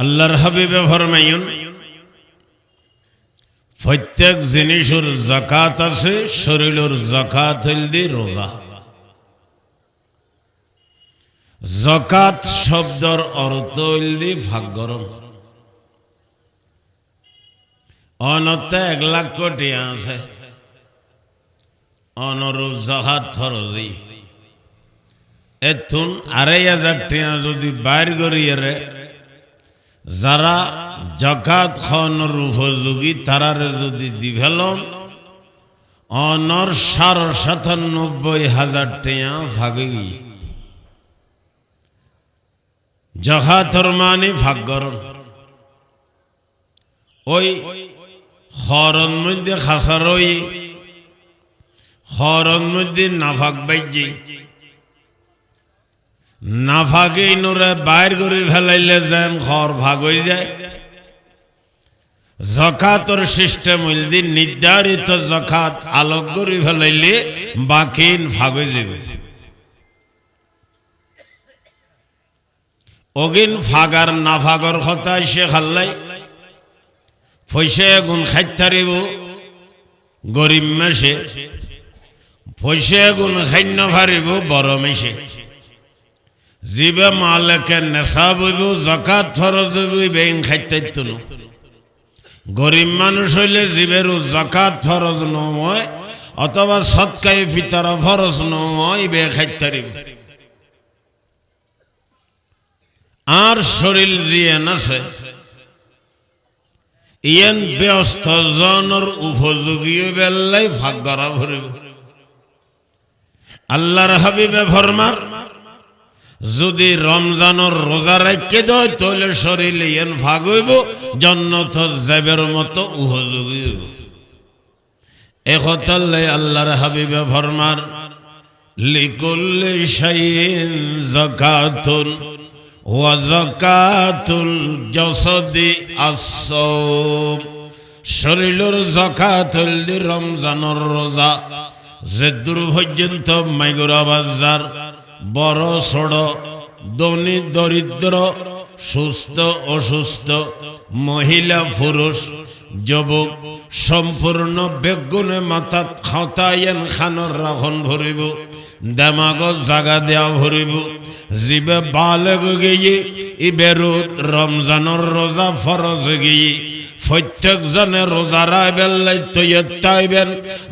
আল্লাহর হাবিবে ফরমাইন, প্রত্যেক জিনিসের জাকাত আছে, শরীরের জাকাত হইলদি রোজা। জকাত শব্দর অর্থ হইলদি ভাগ্যরম অনতে এক লাখ কোটি আছে। অনরূপ জহাত ফরজি। এথুন আড়াই হাজার টিয়া যদি বাইর করিয়ে যারা জকাত খাওয়ানোর উপযোগী, তারারে যদি দিভেলন অনর সাড়ে সাতানব্বই হাজার টিয়া ভাগে জকাতর মানে ভাগ্যরণ ওই হরণ মধ্যে খাসার ওই হরণ মধ্যে নাফাক বাইজি। নাফাকে ইনুরে বাইর করে ফেলাইলে যেন ঘর ভাগ হয়ে যায়। জকাতর সিস্টেম হইলদি, নির্ধারিত জকাত আলোক করে ফেলাইলে বাকি ভাগ হয়ে যাবে অগিন ফাগার না ফাগর কথা সে খাল্লাই। পয়সা গুণ খাইতারিব, গরিব মেশে পয়সা গুণ খান্য ফারিব বড় মেশে জীবে মালেকে নেশা বইব জকাত ফরজ হইব বেইন খাইতে তুলো গরিব মানুষ হইলে জীবের জকাত ফরজ নয়, অথবা সৎকাই ফিতার ফরজ নয়, বে খাইতারিব আর শরীর জিয়েন আছে ইয়েন ব্যস্ত জনের উপযোগী বেল্লাই ভাগ্যরা ভরিব। আল্লাহর হাবিবে ফরমার যদি রমজানের রোজা রাখতে দেয়, তাহলে শরীর ইয়েন ভাগ হইব, জন্নত যাবের মতো উপযোগী হইব। একতাল্লাই আল্লাহর হাবিবে ফরমার, লিকুল্লি শাইন জাকাতুন ওয়াজাকাতুল জসদি আসম শরীরের জাকাতুল রমজানের রোজা যে দূর পর্যন্ত মাইগরা বাজার বড়, ছোট, ধনী, দরিদ্র, সুস্থ, অসুস্থ, মহিলা, পুরুষ, যুবক, সম্পূর্ণ বেগুনে মাথাত খতায়েন খানর রাখন ভরিব দেমাগত জাগা দেয়া ভরিব জিবে বালেগ গিয়ে ইবেরু রমজানের রোজা ফরজ গিয়ে। প্রত্যেক জনে রোজা রাইবেন তাইবেন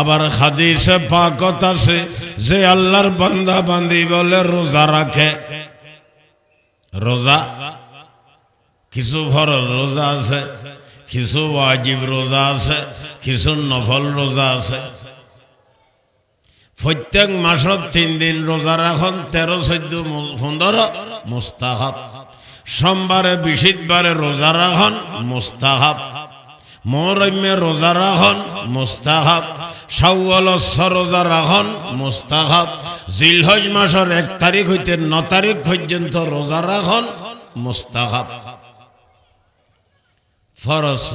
আবার হাদিসে পাকত আছে যে আল্লাহর বান্দা বান্দি বলে রোজা রাখে। রোজা, কিছু ফরজ রোজা আছে, কিছু ওয়াজিব রোজা আছে, কিছু নফল রোজা আছে। প্রত্যেক মাসত তিন দিন রোজা রাখন, তেরো, চোদ্দ, পনেরো, মুস্তাহাব। সোমবারে, বিশিতবারে রোজা রাখন, মুস্তাহাব। মরমে রোজা রাখন, মুস্তাহাব। সাউল রোজা রাখন, মুস্তাহাব। জিলহজ মাসের এক তারিখ হইতে ন তারিখ পর্যন্ত রোজা রাখন, মুস্তাহাব। ফরস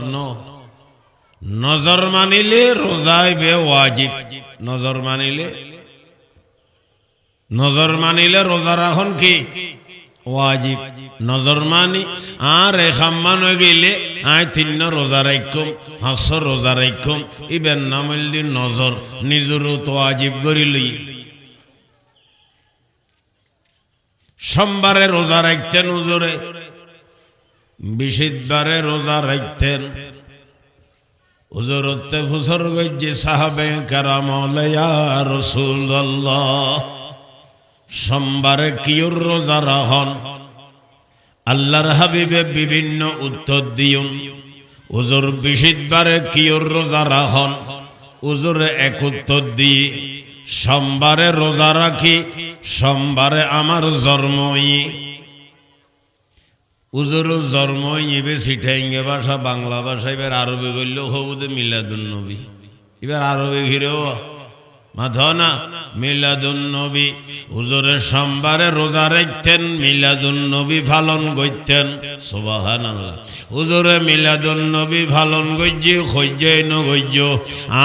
নজর মানিলে রোজাই বে ওয়াজিব। নজর মানিলে। নজর মানিলে রোজা রাখন কি? ওয়াজিব নজর মানি আর এখাম্মান হয়ে গেলে আয় তিন রোজা রাখুম হাস্য রোজা রাখুম ইবেন নামিল দিন নজর নিজেরও তো ওয়াজিব করি লই সোমবারে রোজা রাখতেন উজরে বিশিতবারে রোজা রাখতেন উজরতে ফুসর গজ্জে সাহাবে কারাম রসুল্লাহ সোমবারে কিয়র রোজা রাহন। আল্লাহর হাবিবে বিভিন্ন উত্তর দিউন উজুর বিশিতবারে কিয়র রোজা রাহন। উজুরে এক উত্তর দিয়ে সোমবারে রোজা রাখি, সোমবারে আমার জন্মই। উজুর জন্মই ইবে সিঠাইঙ্গে ভাষা, বাংলা ভাষা, এবার আরবি করলেও হবুদে মিলাদুল নবী। এবার আরবি ঘিরেও মাধনা মিলাদুন নবী হুজুরের সোমবারে রোজা রাখতেন মিলাদুন নবী পালন করতেন সুবাহান আল্লাহ হুজুরে মিলাদুন নবী পালন গজ্জি খজ্জাই নগজ্য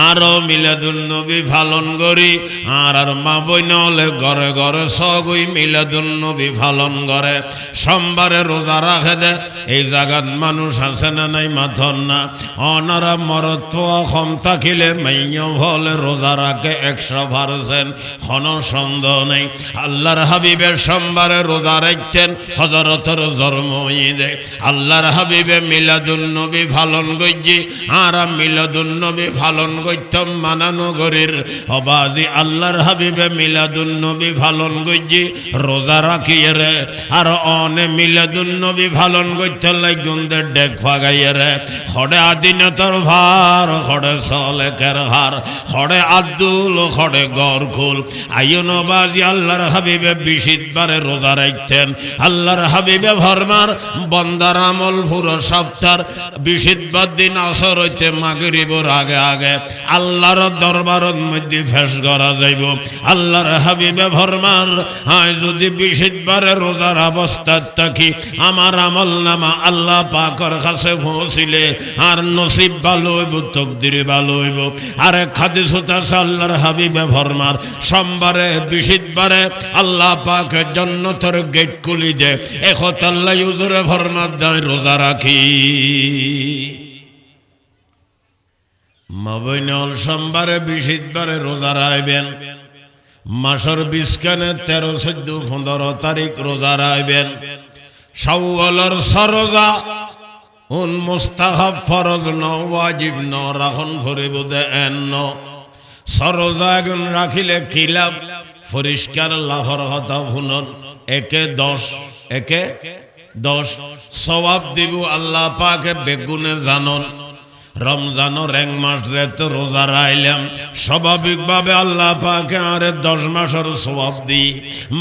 আরও মিলাদুন নবী পালন করি আর আর মা বই নহলে ঘরে ঘরে সগই মিলাদুন নবী পালন করে সোমবারে রোজা রাখে দে, এই জায়গাত মানুষ আছে না নাই মাথন না অনারা মরত্ব অসম থাকিলে মাইয় ভলে রোজা রাখে একশো পারছেন কোন সন্দেহ নেই। আল্লাহর হাবিবের সোমবারে রোজা রাখতেন হজরতর জন্ম ঈদে। আল্লাহর হাবিবে মিলাদুন নবী পালন গজ্জি আর মিলাদুন নবী পালন করতাম মানানো অবাজি। আল্লাহর হাবিবে মিলাদুন নবী পালন গজ্জি রোজা রাখিয়ে রে। আর অনে মিলাদুন নবী পালন করতে লাগুনদের ডেক ফাগাইয়ে রে। খড়ে আদিনতর ভার খড়ে সলে কের হার খড়ে আব্দুল খড়ে গড় খুল আইন বাজি আল্লাহর হাবিবে বিশিতবারে রোজা রাখতেন। আল্লাহর হাবিবে ভরমার বন্দার আমল পুরো সপ্তাহ বিশিতবার দিন আসর হইতে মাগরিবর আগে আগে আল্লাহর মধ্যে ফেস করা যাইব। আল্লাহর হাবিবে ভরমার যদি বিশিতবারে রোজার অবস্থায় থাকি, আমার আমল নামা আল্লাহ পাকর কাছে পৌঁছিলে, আর নসিব ভালো হইব, তকদির ভালো হইব। আর খাদি সুতাস আল্লাহর হাবিবে ভরমার সোমবারে বিশিতবারে আল্লাহ পাক জন্নতর গেট খুলি দে। একত আল্লাহ ইউজুরে ভরমার দায় রোজা রাখি। সোমবারে রোজা রাইবেন মাসর তেরো, চোদ্দ, পনেরো তারিখ রোজা সরজা, উন মুস্তাহাব ফরজ ন, ওয়াজিব ন রাখন ভরিব দে সরজা এগুন রাখিলে কিলাব পরিষ্কার লাভর হতা ভুনন। একে দশ একে দশ। সবাব দিব আল্লাহ পাকে বেগুনে জানন। রমজানো র্যাং মাস যেতে রোজা রাইলাম। স্বাভাবিকভাবে আল্লাহ পাকে আরে দশ মাসের সবাব দি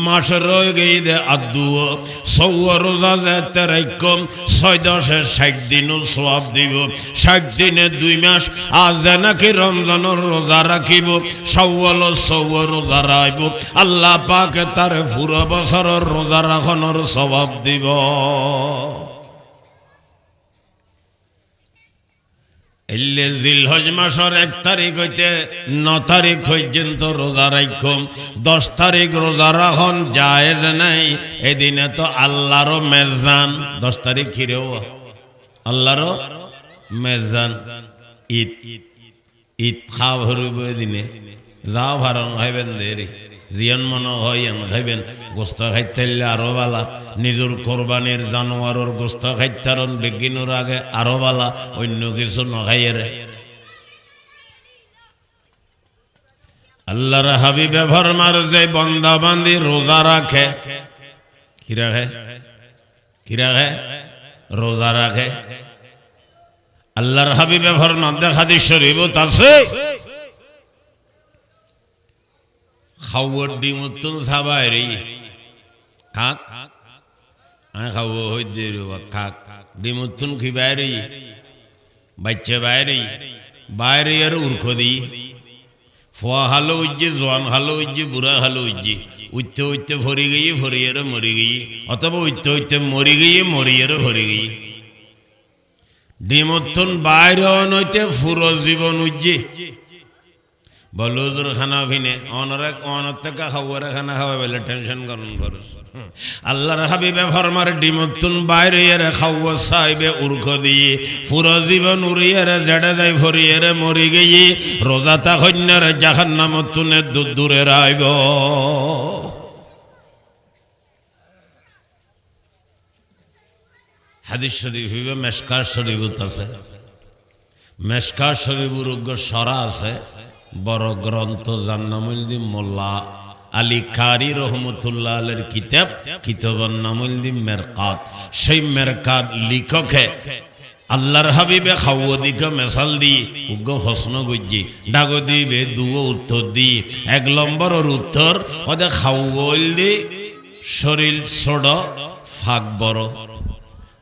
মাসের রয়ে গিয়ে দে আদু সৌ রোজা যেতে রাইকম ছয় দশে ষাট দিনও সবাব দিব। ষাট দিনে দুই মাস, আজ নাকি রমজানের রোজা রাখিব সৌল সৌ রোজা রাইব। আল্লাহ পাকে তার পুরো বছরের রোজা রাখনের স্বভাব দিব। এলে জিলহজ মাসের এক তারিখ হইতে ন তারিখ পর্যন্ত রোজা রাখম দশ তারিখ রোজা রাখন জায়েজ নাই। এদিনে তো আল্লাহরও মেজান। দশ তারিখ খিরেও আল্লাহরও মেজান। ঈদ। ঈদ খাওয়া ভরব এদিনে। যাও ভারণ হইবেন দেরি। জিয়ন মনে হয় এন খাইবেন গোস্ত খাইতে আরও বালা। নিজের কোরবানির জানোয়ারের গোস্ত খাইতারন বেগিনোর আগে আরও বালা। অন্য কিছু নখাইয়েরে আল্লাহর হাবিবে ভরমার যে বন্দা বান্দি রোজা রাখে, কি রাখে? কি রাখে? রোজা রাখে। আল্লাহর হাবিবে ভরমার দেখা দি শরীফ আছে। খাওয়ার ডিমুত্তুন সাবাই কাক আমি খাব হই দে কাক? ডিমুত্তুন কি বাইরে? বাচ্চা বাইরে? বাইরে আর উর্খ দি। ফোয়া হালো উজ্জে জোয়ান হালো উজ্জে বুড়া হালো উজ্জে উঠতে উঠতে ভরি গিয়ে ভরিয়েরও মরি গিয়ে। অথবা উঠতে উঠতে মরি গিয়ে মরিয়েরও ভরি গিয়ে। ডিমুত্তুন বাইরে নইতে ফুরো জীবন উজ্জে বলুদুর খানা ভিনে অনরে অনর থেকে খাওয়ারে খানা খাওয়া বলে টেনশন করুন করুস। আল্লাহর হাবিবে ফরমার ডিমতুন বাইরে এর খাওয়া সাইবে উর্খ দিয়ে, পুরো জীবন উড়িয়ে জেডে যাই ভরিয়ে মরি গিয়ে রোজাতা কন্যার জাহান নামতুনে দূরে রাইব। হাদিস শরীফ হইবে, মেশকার শরীফ আছে। মেশকার শরীফুর সরা আছে। বড় গ্রন্থ জান্নামুলদি মোল্লা আলী কারি রহমতুল্লাহ আলের কিতাব কিতাবর নামুলদি মেরকাত। সেই মেরকাত লিখকে আল্লাহর হাবিবে খাওয়া দিকে মেশাল দি, উগ্র প্রশ্ন গুজি ডাগো দিবে দুও উত্তর দি, এক নম্বরের উত্তর ওদের খাওয়াইল দি, শরীর ছোট ফাঁক বড়।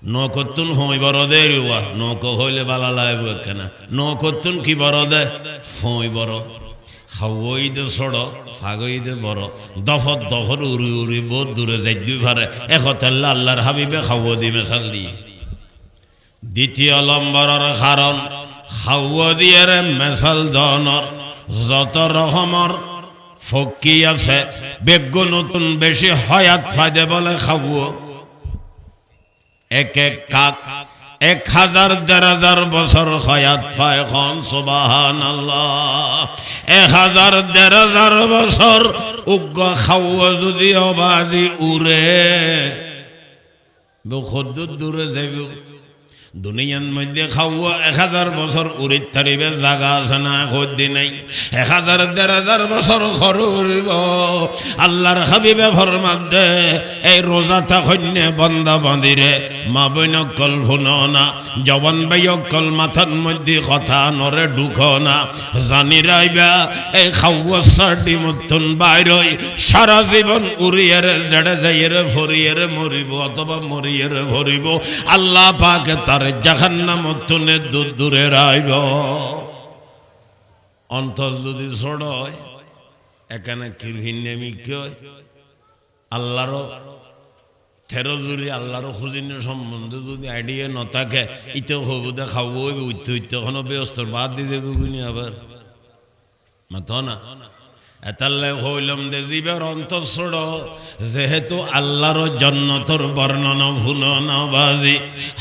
নৌকতুন হই বড় দে রিওয়া নৌক হইলে বালা লাগবে কেনা। নৌকতুন কি বড় দে ফই বড়। খাওয়ইদে ছোড় ফাগইদে বড়। দফর দফর উড়ি উড়ি বহুত দূরে যাই দুই ভারে একতাল্লা আল্লাহর হাবিবে খাওয় দি মেশাল দিয়ে দ্বিতীয় নম্বরের কারণ খাওয় দিয়ে মেশাল দনর যত রকমর ফকি আছে। বেগ্য নতুন বেশি হয়াত ফায়দে বলে খাওয় এক এক কাক, এক হাজার, দেড় হাজার বছর হয়াত পায় খন সুবাহান এক হাজার, দেড় হাজার বছর উগ্র খাওয়া যদি অবাজি উড়ে বহুত দূরে যাইব। দুনিয়ার মধ্যে খাওয়া এক হাজার বছর উড়িত থারিবে, জাগা আছে না খদ্দি নাই। এক হাজার দেড় হাজার বছর উড়িব আল্লাহর হাবিবে ফরমাদে এই রোজা থাকন্যে বন্দা বাঁধিরে মা বইন কল না, জবান বাইক কল মাথার মধ্যে কথা নরে ঢুক না। জানি রাইবা, এই খাওয়া সার্টি মতন বাইরই, সারা জীবন উড়িয়ে জেড়ে যাইয়ে ভরিয়ে মরিব অথবা মরিয়ে ভরিব। আল্লাহ পাকে তার জাহান্নাম তুনে দূর দূরে রাইব। অন্তর যদি ছোট হয়, এখানে কিরভিন্যামি কয় আল্লাহরও তেরো জুড়ি আল্লাহর খুঁজিনি সম্বন্ধে যদি আইডিয়া ন থাকে, ইতে হবুদে খাব উঠতে উঠতে কোনো ব্যস্ত বাদ দিয়ে দেবে আবার। মাথ না? এতাল্লে হইলাম দে জীবের অন্তর ছোড় যেহেতু আল্লাহর জন্নতর বর্ণনা ভুল নবাজি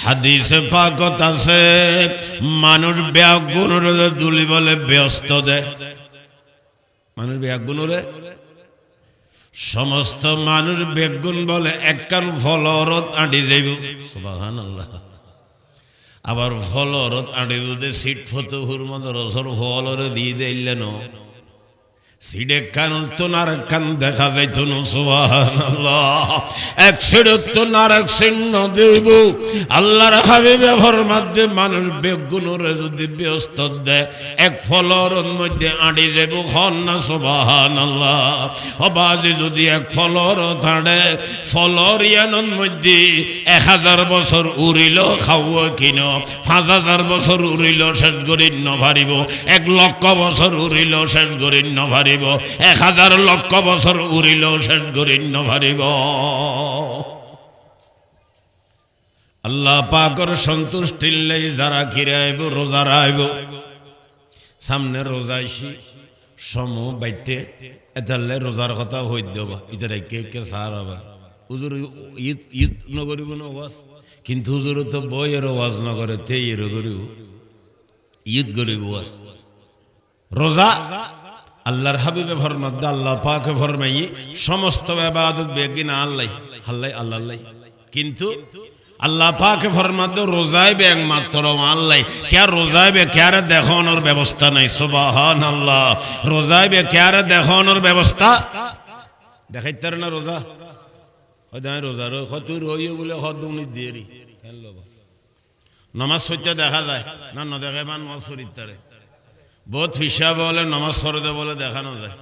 হাদিসে পাকত আছে, মানুষ ব্যাগুণর দুলি বলে ব্যস্ত দে। মানুষ ব্যাগুণরে সমস্ত মানুষ বেগুন বলে একখান ফলরত আঁটি যাইব। সুবাহান আল্লাহ আবার ফলরত আঁটি দুধে সিট ফতো হুরমত রসর ফলরে দিয়ে দিলেন। এক মানুষ যদি ব্যস্ত দেয় এক ফলর মধ্যে আড়ি যাব না সুবহানাল্লাহ। অবাজে যদি এক ফলর থাড়ে, ফলর মধ্যে এক হাজার বছর উড়িল, খাওয়া কিন, পাঁচ হাজার বছর উড়িল, শেষ করি নভারিব। এক লক্ষ বছর উড়িল, শেষ করি নভারিব। এক হাজার লক্ষ বছর উড়িল শেষ করি নভারিব। আল্লাহ পাকর সন্তুষ্টি লাই যারা আইব রোজা আইব সামনে রোজা আইসি, সম বাইটে, এতালে রোজার কথা হই দেবা। ইতার কে কে সার আবার হুজুর, ঈদ ঈদ নগরিব না কিন্তু হুজুর তো বইয়ের ওয়াজ নগরে তে এর করিব ঈদ গরিব ওয়াজ। রোজা আল্লাহর হাবিবে ফরমাদ আল্লাহ পাকে ফরমাই সমস্ত ইবাদত বেগিনা আল্লাহ আল্লাহ আল্লাহ কিন্তু আল্লাহ পাকে ফরমাদ রোজাই বে একমাত্র আল্লাহ কে রোজাই বে কে দেখানোর ব্যবস্থা নাই? সুবাহান আল্লাহ রোজাই বে কে দেখানোর ব্যবস্থা? দেখাইতার না রোজা? দেখ রোজা রো তুই রইও বলে হদুনি দেরি নমাজ সত্যি দেখা যায়। না না দেখায় মান নমাজ শরীর বহুত ফিসা বলে, নমাজ সরদে বলে দেখানো যায়।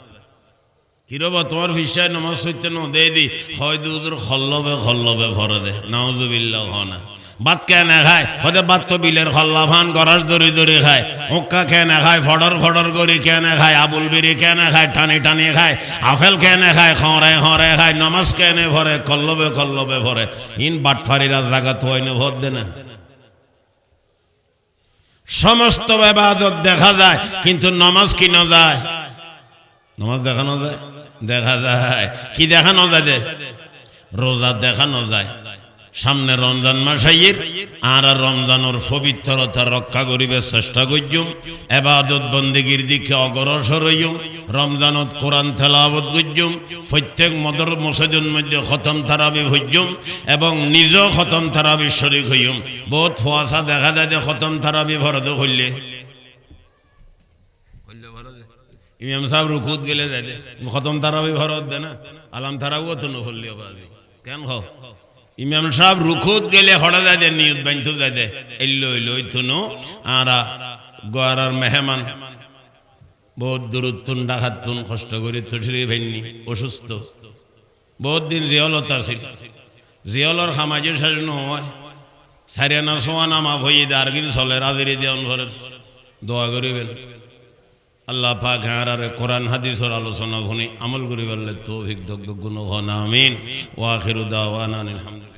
কিরব তোমার ফিসায় নমাজ সইতে ন দে দি হয়তো উদুর খল্লবে খল্লবে ভরে দে। নাউজুবিল্লাহ না। ভাত কে না খায়? হয়তো ভাত তো বিলের খল্লা ভান গরাস দড়ি দড়ি খায়। উক্কা কে না খায়? ফডর ফডর করি কে না খায়? আবুল বিড়ি কে না খায়? টানি টানি খায়। আফেল কে না খায়? খরে খরে খায়। নমাজ কে নে ভরে? কল্লবে কল্লবে ভরে। ইন বাটফারিরা জায়গা তো হয়নি ভর দে না। সমস্ত ব্যবাদত দেখা যায়, কিন্তু নমাজ কিনা যায়? নমাজ দেখানো যায়? দেখা যায়। কি দেখানো যায় রোজা দেখানো যায়। সামনে রমজান মাস আইয়ের আর রমজানোর পবিত্রতা রক্ষা করিবে চেষ্টা করছুম এবাদত বন্দিগির দিকে অগ্রসর হইম রমজানত কোরআন তেলাবত করছুম প্রত্যেক মদর মসজিদের মধ্যে খতম তারাবি হইজুম এবং নিজ খতম তারাবি শরিক হইম বহুত ফুয়াশা দেখা যায় যে খতম তারাবি ভরদ হইলে ইমাম সাহেব রুকুত গেলে যায় খতম তারাবি ভরত দে না, আলাম তারাও তো নহল্লি কেন হ ইমাম সাহেব রুকুত গেলে হড়া যায় দে, নিয়ত বান্ধু যায় দে। এল্লো এল্লো থুনু, আর গোয়ার মেহমান। বহুত দূরত্বন ডাকাতুন কষ্ট করে তসরি ভেননি, অসুস্থ। বহুত দিন জিয়লত আছিল। জিয়লর সামাজিক সাজানো হয়। সারিয়ানার সোয়া নামা ভই দারগিন চলে, রাজেরি দেওয়ান ঘরের দোয়া করিবেন। আল্লাহ পাক হ্যাঁ কোরআন, হাদিসের আলোচনা, ভুনি আমল করি বললে দগ্গ ভিগ্ধ গুণ হন আমিন ওয়াখিরুদ্দাওয়ান আলহামদুলিল্লাহ